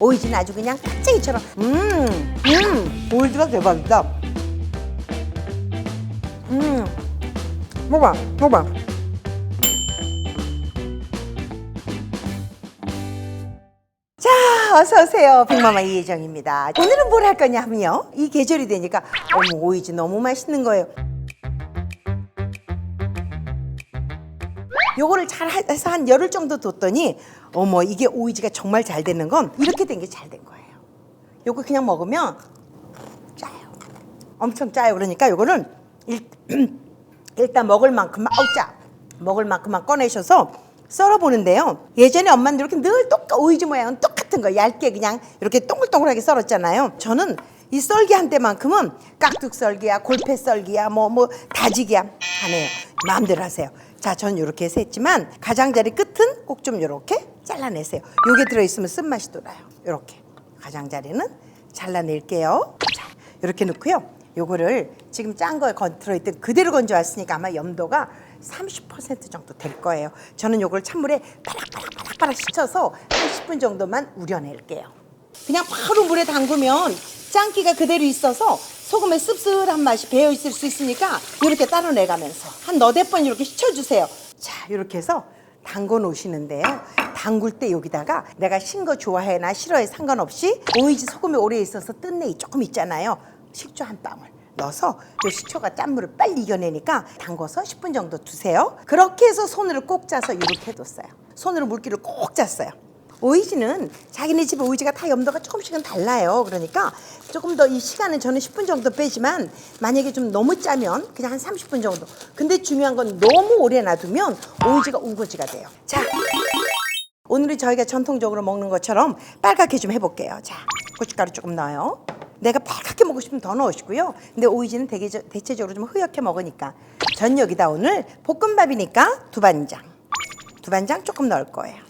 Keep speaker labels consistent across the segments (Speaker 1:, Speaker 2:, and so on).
Speaker 1: 오이지는 아주 그냥 깍쟁이처럼 음, 음, 오이지가 대박이다. 음, 먹어봐, 먹어봐. 자, 어서 오세요. 빅마마 이혜정입니다. 오늘은 뭘 할 거냐면요. 이 계절이 되니까 어머 오이지 너무 맛있는 거예요. 요거를 잘 해서 한 열흘 정도 뒀더니 어머 이게 오이지가 정말 잘 되는 건 이렇게 된 게 잘 된 거예요. 요거 그냥 먹으면 짜요. 엄청 짜요. 그러니까 요거는 일, 일단 먹을 만큼만 어우 짜. 먹을 만큼만 꺼내셔서 썰어보는데요. 예전에 엄마는 이렇게 늘 똑같 오이지 모양은 똑같은 거 얇게 그냥 이렇게 동글동글하게 썰었잖아요. 저는 이 썰기 한 대만큼은 깍둑 썰기야, 골패 썰기야, 뭐 뭐 다지기야 안 해요. 마음대로 하세요. 자, 전 이렇게 해서 했지만 가장자리 끝은 꼭 좀 이렇게 잘라내세요. 요게 들어있으면 쓴맛이 돌아요. 이렇게 가장자리는 잘라낼게요. 자, 이렇게 넣고요. 요거를 지금 짠 거에 건- 들어있던 그대로 건져왔으니까 아마 염도가 30% 정도 될 거예요. 저는 요걸 찬물에 바락바락바락바락 씻어서 한 10분 정도만 우려낼게요. 그냥 바로 물에 담그면 짠기가 그대로 있어서 소금의 씁쓸한 맛이 배어 있을 수 있으니까 이렇게 따로 내가면서 한 너댓 번 이렇게 씻어주세요. 자, 이렇게 해서 담궈 놓으시는데요. 담글 때 여기다가 내가 신 거 좋아해나 싫어해 상관없이 오이지 소금이 오래 있어서 뜬내이 조금 있잖아요. 식초 한 방울 넣어서 요 식초가 짠물을 빨리 이겨내니까 담궈서 10분 정도 두세요. 그렇게 해서 손으로 꼭 짜서 이렇게 해뒀어요. 손으로 물기를 꼭 짰어요. 오이지는 자기네 집에 오이지가 다 염도가 조금씩은 달라요. 그러니까 조금 더 이 시간은 저는 10분 정도 빼지만 만약에 좀 너무 짜면 그냥 한 30분 정도. 근데 중요한 건 너무 오래 놔두면 오이지가 우거지가 돼요. 자, 오늘은 저희가 전통적으로 먹는 것처럼 빨갛게 좀 해볼게요. 자, 고춧가루 조금 넣어요. 내가 빨갛게 먹고 싶으면 더 넣으시고요. 근데 오이지는 되게 대체적으로 좀 흐옇게 먹으니까 전 여기다 오늘 볶음밥이니까 두반장, 두반장 조금 넣을 거예요.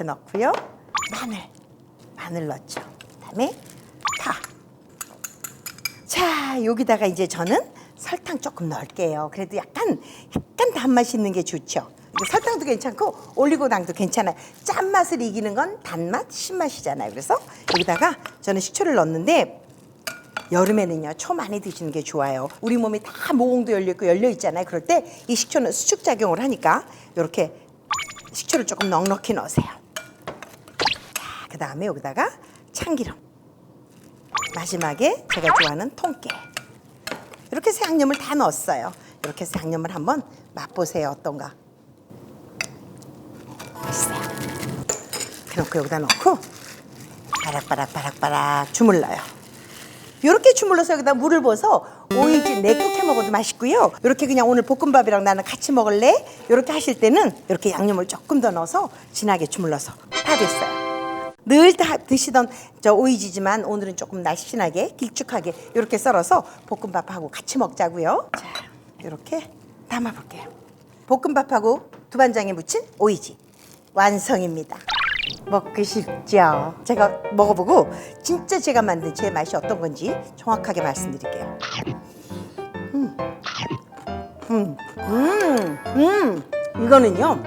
Speaker 1: 이렇게 넣고요. 마늘, 마늘 넣죠. 그다음에 파. 자, 여기다가 이제 저는 설탕 조금 넣을게요. 그래도 약간 약간 단맛이 있는 게 좋죠. 설탕도 괜찮고 올리고당도 괜찮아요. 짠맛을 이기는 건 단맛, 신맛이잖아요. 그래서 여기다가 저는 식초를 넣는데 여름에는요 초 많이 드시는 게 좋아요. 우리 몸이 다 모공도 열려 있고 열려 있잖아요. 그럴 때 이 식초는 수축 작용을 하니까 이렇게 식초를 조금 넉넉히 넣으세요. 자, 그 다음에 여기다가 참기름. 마지막에 제가 좋아하는 통깨. 이렇게 해서 양념을 다 넣었어요. 이렇게 해서 양념을 한번 맛보세요. 어떤가? 맛있어요. 넣고 여기다 넣고 바락바락 바락바락 주물러요. 이렇게 주물러서 여기다 물을 부어서 오이지 내국 해 먹어도 맛있고요. 이렇게 그냥 오늘 볶음밥이랑 나는 같이 먹을래? 이렇게 하실 때는 이렇게 양념을 조금 더 넣어서 진하게 주물러서 다 됐어요. 늘 다 드시던 저 오이지지만 오늘은 조금 날씬하게 길쭉하게 이렇게 썰어서 볶음밥하고 같이 먹자고요. 자, 이렇게 담아볼게요. 볶음밥하고 두반장에 묻힌 오이지 완성입니다. 먹고 싶죠? 제가 먹어보고 진짜 제가 만든 제 맛이 어떤 건지 정확하게 말씀드릴게요. 음, 음, 음, 음. 이거는요.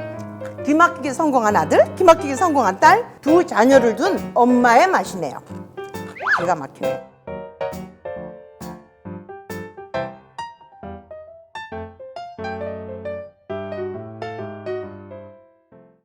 Speaker 1: 뒤막히게 성공한 아들, 뒤막히게 성공한 딸, 두 자녀를 둔 엄마의 맛이네요. 기가 막히네.